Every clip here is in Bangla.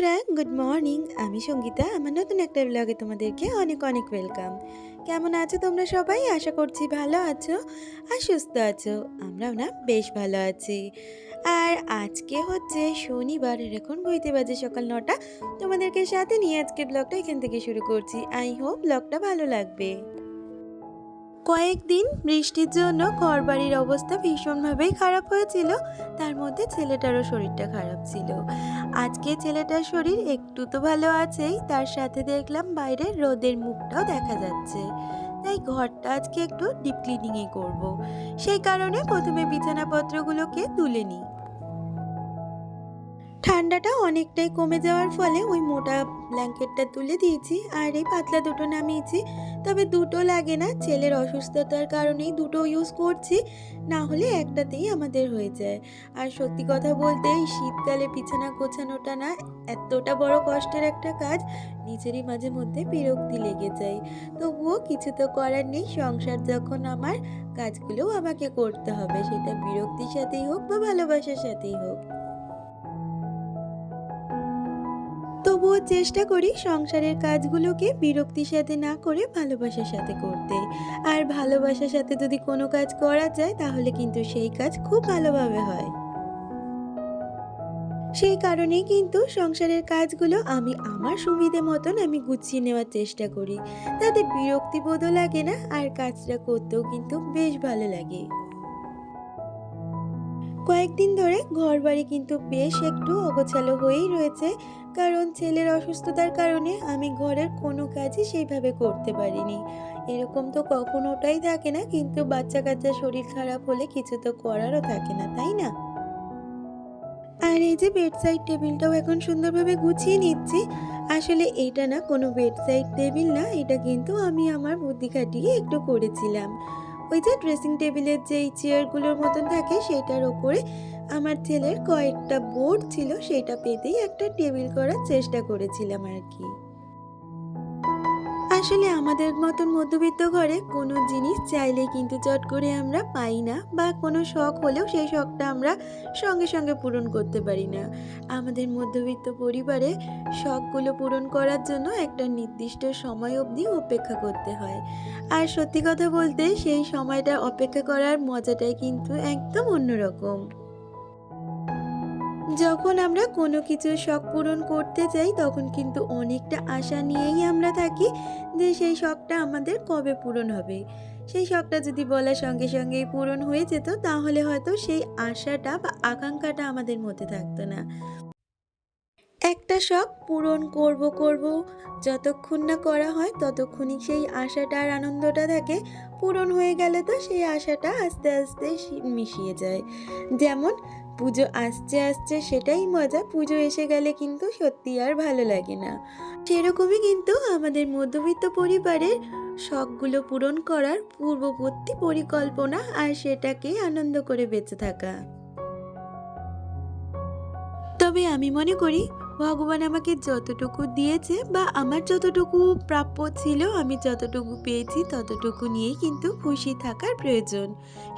বন্ধুরা গুড মর্নিং আমি সঙ্গীতা। আমার নতুন একটা ব্লগে তোমাদেরকে অনেক অনেক ওয়েলকাম কেমন আছো তোমরা সবাই? আশা করছি ভালো আছো আর সুস্থ আছো। আমরাও না বেশ ভালো আছি। আর আজকে হচ্ছে শনিবার, এখন বইতে বাজে সকাল নটা। তোমাদেরকে সাথে নিয়ে আজকে ব্লগটা এখান থেকে শুরু করছি। আই হোপ ব্লগটা ভালো লাগবে। কয়েকদিন বৃষ্টির জন্য ঘরবাড়ির অবস্থা ভীষণভাবেই খারাপ হয়েছিল। তার মধ্যে ছেলেটারও শরীরটা খারাপ ছিল। আজকে ছেলেটার শরীর একটু তো ভালো আছেই, তার সাথে দেখলাম বাইরে রোদের মুখটাও দেখা যাচ্ছে। তাই ঘরটা আজকে একটু ডিপ ক্লিনিংয়ে করব। সেই কারণে প্রথমে বিছানাপত্রগুলোকে তুলে নিই। ঠান্ডাটা অনেকটাই কমে যাওয়ার ফলে ওই মোটা ব্ল্যাঙ্কেটটা তুলে দিয়েছি আর এই পাতলা দুটো নামিয়েছি। তবে দুটো লাগে না, ছেলের অসুস্থতার কারণেই দুটো ইউজ করছি, না হলে একটাতেই আমাদের হয়ে যায়। আর সত্যি কথা বলতে, এই শীতকালে বিছানা গোছানোটা না এতটা বড় কষ্টের একটা কাজ, নিজেরই মাঝে মধ্যে বিরক্তি লেগে যায়। তবুও কিছু তো করার নেই, সংসার যখন আমার, কাজগুলোও আমাকে করতে হবে, সেটা বিরক্তির সাথেই হোক বা ভালোবাসার সাথেই হোক। তবুও চেষ্টা করি সংসারের কাজগুলোকে বিরক্তির সাথে না করে ভালোবাসার সাথে করতে। আর ভালোবাসার সাথে যদি কোনো কাজ করা যায়, তাহলে কিন্তু সেই কাজ খুব ভালোভাবে হয়। সেই কারণেই কিন্তু সংসারের কাজগুলো আমি আমার সুবিধে মতন আমি গুছিয়ে নেওয়ার চেষ্টা করি। তাতে বিরক্তিবোধও লাগে না, আর কাজটা করতেও কিন্তু বেশ ভালো লাগে। কয়েকদিন ধরে ঘর বাড়ি কিন্তু বেশ একটু অগোছালো হয়েই রয়েছে। কারণ ছেলের অসুস্থতার কারণে আমি ঘরের কোনো কাজই সেইভাবে করতে পারিনি। এরকম তো কখনোটাই থাকে না, কিন্তু বাচ্চা কাচ্চা শরীর খারাপ হলে কিছু তো করারও থাকে না, তাই না? আর এই যে বেডসাইড টেবিলটাও এখন সুন্দরভাবে গুছিয়ে নিচ্ছি। আসলে এটা না কোনো বেডসাইড টেবিল না, এটা কিন্তু আমি আমার বুদ্ধি খাটিয়ে একটু করেছিলাম। ওই যে ড্রেসিং টেবিলের যেই চেয়ারগুলোর মতন থাকে, সেটার ওপরে আমার ছেলের কয়েকটা বোর্ড ছিল, সেটা পেতেই একটা টেবিল করার চেষ্টা করেছিলাম আর কি। আসলে আমাদের মতন মধ্যবিত্ত ঘরে কোনো জিনিস চাইলে কিন্তু চট করে আমরা পাই না বা কোনো শখ হলেও সেই শখটা আমরা সঙ্গে সঙ্গে পূরণ করতে পারি না। আমাদের মধ্যবিত্ত পরিবারে শখগুলো পূরণ করার জন্য একটা নির্দিষ্ট সময় অবধি অপেক্ষা করতে হয়। আর সত্যি কথা বলতে সেই সময়টা অপেক্ষা করার মজাটাই কিন্তু একদম অন্যরকম। যখন আমরা কোনো কিছু শখ পূরণ করতে যাই, তখন কিন্তু অনেকটা আশা নিয়েই আমরা থাকি যে সেই শখটা আমাদের কবে পূরণ হবে। সেই শখটা যদি বলার সঙ্গে সঙ্গেই পূরণ হয়ে যেত, তাহলে হয়তো সেই আশাটা বা আকাঙ্ক্ষাটা আমাদের মধ্যে থাকতো না। একটা শখ পূরণ করব করব যতক্ষণ না করা হয়, ততক্ষণই সেই আশাটা আর আনন্দটা থাকে। পূরণ হয়ে গেলে তো সেই আশাটা আস্তে আস্তে মিশিয়ে যায়। যেমন পুজো আসছে আসছে সেটাই মজা। পুজো এসে গেলে কিন্তু সত্যি আর ভালো লাগে না। সেরকমই কিন্তু আমাদের মধ্যবিত্ত পরিবারের শখগুলো পূরণ করার পূর্ববর্তী পরিকল্পনা আর সেটাকে আনন্দ করে বেঁচে থাকা। তবে আমি মনে করি ভগবান আমাকে যতটুকু দিয়েছে বা আমার যতটুকু প্রাপ্য ছিল, আমি যতটুকু পেয়েছি ততটুকু নিয়েই কিন্তু খুশি থাকার প্রয়োজন।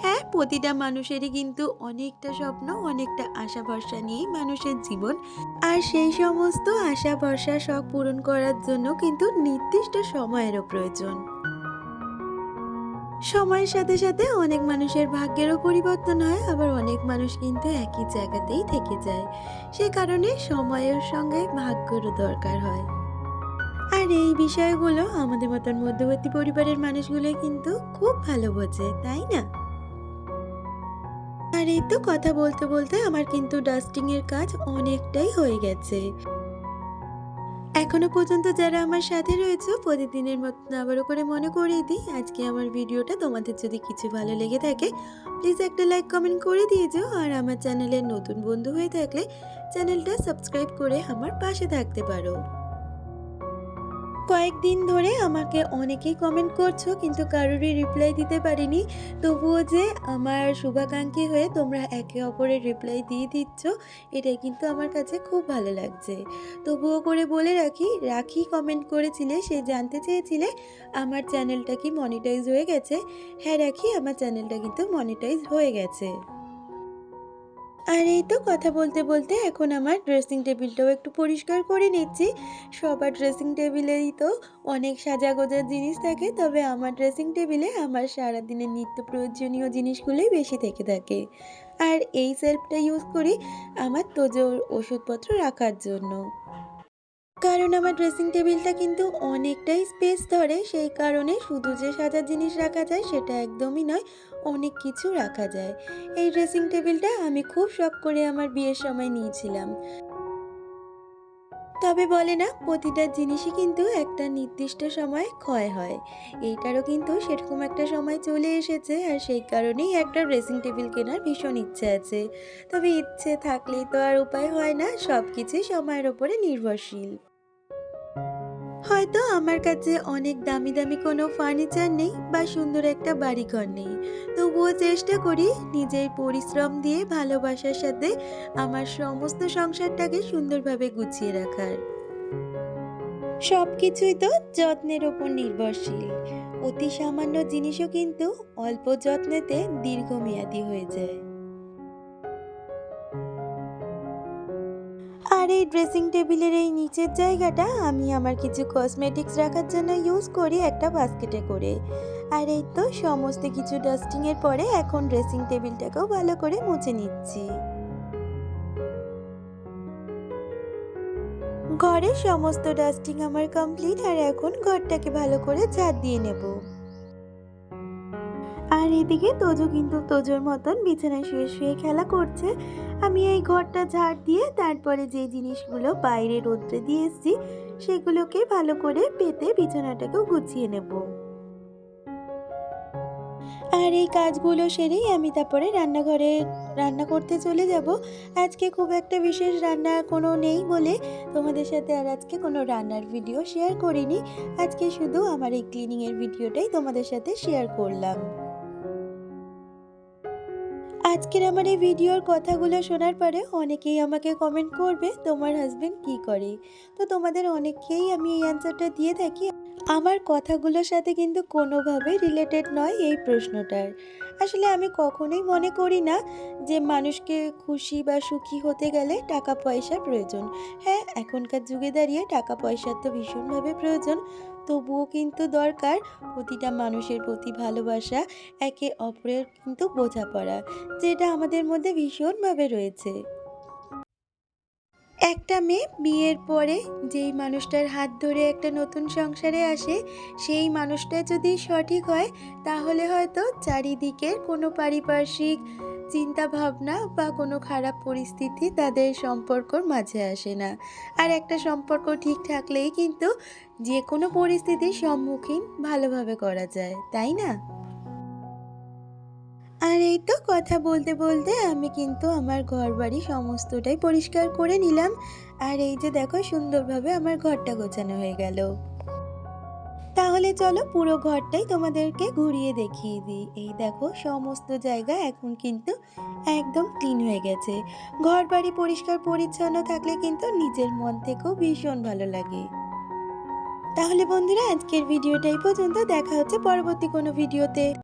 হ্যাঁ প্রতিটা মানুষেরই কিন্তু অনেকটা স্বপ্ন, অনেকটা আশা ভরসা নিয়েই মানুষের জীবন। আর সেই সমস্ত আশা ভরসা শখ পূরণ করার জন্য কিন্তু নির্দিষ্ট সময়েরও প্রয়োজন। সময়ের সাথে সাথে অনেক মানুষের ভাগ্যেরও পরিবর্তন হয়, আবার অনেক মানুষ কিন্তু একই জায়গাতেই থেকে যায়। সে কারণে সময়ের সঙ্গে ভাগ্যেরও দরকার হয়। আর এই বিষয়গুলো আমাদের মতন মধ্যবর্তী পরিবারের মানুষগুলো কিন্তু খুব ভালো বোঝে, তাই না? আর এই তো কথা বলতে বলতে আমার কিন্তু ডাস্টিং এর কাজ অনেকটাই হয়ে গেছে। এখনও পর্যন্ত যারা আমার সাথে রয়েছে, প্রতিদিনের মতন আবারও করে মনে করিয়ে দিই, আজকে আমার ভিডিওটা তোমাদের যদি কিছু ভালো লেগে থাকে প্লিজ একটা লাইক কমেন্ট করে দিয়ে যাও। আর আমার চ্যানেলের নতুন বন্ধু হয়ে থাকলে, চ্যানেলটা সাবস্ক্রাইব করে আমার পাশে থাকতে পারো। কয়েকদিন ধরে আমাকে অনেকেই কমেন্ট করছ, কিন্তু কারোরই রিপ্লাই দিতে পারিনি। তবুও যে আমার শুভাকাঙ্ক্ষী হয়ে তোমরা একে অপরের রিপ্লাই দিয়ে দিচ্ছ, এটাই কিন্তু আমার কাছে খুব ভালো লাগছে। তবুও করে বলে রাখি রাখি কমেন্ট করেছিলে, সে জানতে চেয়েছিলে আমার চ্যানেলটা কি মনিটাইজ হয়ে গেছে। হ্যাঁ রাখি, আমার চ্যানেলটা কিন্তু মনিটাইজ হয়ে গেছে। আর এই তো কথা বলতে বলতে এখন আমার ড্রেসিং টেবিলটাও একটু পরিষ্কার করে নিচ্ছি। সবার ড্রেসিং টেবিলেই তো অনেক সাজা গোজার জিনিস থাকে, তবে আমার ড্রেসিং টেবিলে আমার সারাদিনের নিত্য প্রয়োজনীয় জিনিসগুলোই বেশি থেকে থাকে। আর এই সেলফটা ইউজ করি আমার তোজোর ওষুধপত্র রাখার জন্য। কারণ আমার ড্রেসিং টেবিলটা কিন্তু অনেকটাই স্পেস ধরে, সেই কারণে শুধু যে সাজার জিনিস রাখা যায় সেটা একদমই নয়, অনেক কিছু রাখা যায়। এই ড্রেসিং টেবিলটা আমি খুব শখ করে আমার বিয়ের সময় নিয়েছিলাম। তবে বলে না, প্রতিটা জিনিসই কিন্তু একটা নির্দিষ্ট সময় ক্ষয় হয়। এইটারও কিন্তু সেরকম একটা সময় চলে এসেছে আর সেই কারণেই একটা ড্রেসিং টেবিল কেনার ভীষণ ইচ্ছে আছে। তবে ইচ্ছে থাকলেই তো আর উপায় হয় না সব কিছুই সময়ের ওপরে নির্ভরশীল। হয়তো আমার কাছে অনেক দামি দামি কোনো ফার্নিচার নেই বা সুন্দর একটা বাড়িঘর নেই। তবুও চেষ্টা করি নিজের পরিশ্রম দিয়ে ভালোবাসার সাথে আমার সমস্ত সংসারটাকে সুন্দরভাবে গুছিয়ে রাখার। সব কিছুই তো যত্নের ওপর নির্ভরশীল। অতি সামান্য জিনিসও কিন্তু অল্প যত্নেতে দীর্ঘমেয়াদী হয়ে যায়। আর এই ড্রেসিং টেবিলের এই নিচের জায়গাটা আমি আমার কিছু কসমেটিক্স রাখার জন্য ইউজ করি একটা বাস্কেটে করে। আর এই তো সমস্ত কিছু ডাস্টিংয়ের পরে এখন ড্রেসিং টেবিলটাকেও ভালো করে মুছে নিচ্ছি। ঘরের সমস্ত ডাস্টিং আমার কমপ্লিট আর এখন ঘরটাকে ভালো করে ঝাড় দিয়ে নেব। আর এদিকে তোজো কিন্তু তোজোর মতন বিছানায় শুয়ে শুয়ে খেলা করছে। আমি এই ঘরটা ঝাড় দিয়ে তারপরে যে জিনিসগুলো বাইরে রোদ্রে দিয়ে এসেছি, সেগুলোকে ভালো করে পেতে বিছানাটাকেও গুছিয়ে নেব। আর এই কাজগুলো সেরেই আমি তারপরে রান্নাঘরে রান্না করতে চলে যাব। আজকে খুব একটা বিশেষ রান্না কোনো নেই বলে তোমাদের সাথে আর আজকে কোনো রান্নার ভিডিও শেয়ার করিনি। আজকে শুধু আমার এই ক্লিনিংয়ের ভিডিওটাই তোমাদের সাথে শেয়ার করলাম। আজকের আমার এই ভিডিওর কথাগুলো শোনার পরে অনেকেই আমাকে কমেন্ট করবে, তোমার হাজব্যান্ড কি করে? তো তোমাদের অনেককেই আমি এই অ্যান্সারটা দিয়ে থাকি। আমার কথাগুলোর সাথে কিন্তু কোনোভাবে রিলেটেড নয় এই প্রশ্নটার। আসলে আমি কখনোই মনে করি না যে মানুষকে খুশি বা সুখী হতে গেলে টাকা পয়সার প্রয়োজন। হ্যাঁ এখনকার যুগে দাঁড়িয়ে টাকা পয়সার তো ভীষণভাবে প্রয়োজন। তবুও কিন্তু দরকার প্রতিটা মানুষের প্রতি ভালোবাসা, একে অপরের কিন্তু বোঝাপড়া, যেটা আমাদের মধ্যে ভীষণভাবে রয়েছে। একটা মেয়ে বিয়ের পরে যেই মানুষটার হাত ধরে একটা নতুন সংসারে আসে, সেই মানুষটা যদি সঠিক হয়, তাহলে হয়তো চারিদিকের কোনো পারিপার্শ্বিক চিন্তা ভাবনা বা কোনো খারাপ পরিস্থিতি তাদের সম্পর্কর মাঝে আসে না। আর একটা সম্পর্ক ঠিক থাকলেই কিন্তু যে কোনো পরিস্থিতির সম্মুখীন ভালোভাবে করা যায়, তাই না? এই তো কথা বলতে বলতে আমি কিন্তু আমার ঘর বাড়ি সমস্তটাই পরিষ্কার করে নিলাম। আর এই যে দেখো সুন্দরভাবে আমার ঘরটা গোছানো হয়ে গেল। তাহলে চলো পুরো ঘরটাই তোমাদেরকে ঘুরিয়ে দেখিয়ে দিই। এই দেখো সমস্ত জায়গা এখন কিন্তু একদম ক্লিন হয়ে গেছে। ঘর বাড়ি পরিষ্কার পরিচ্ছন্ন থাকলে কিন্তু নিজের মন থেকেও ভীষণ ভালো লাগে। তাহলে বন্ধুরা, আজকের ভিডিওটাই পর্যন্ত। দেখা হচ্ছে পরবর্তী কোনো ভিডিওতে।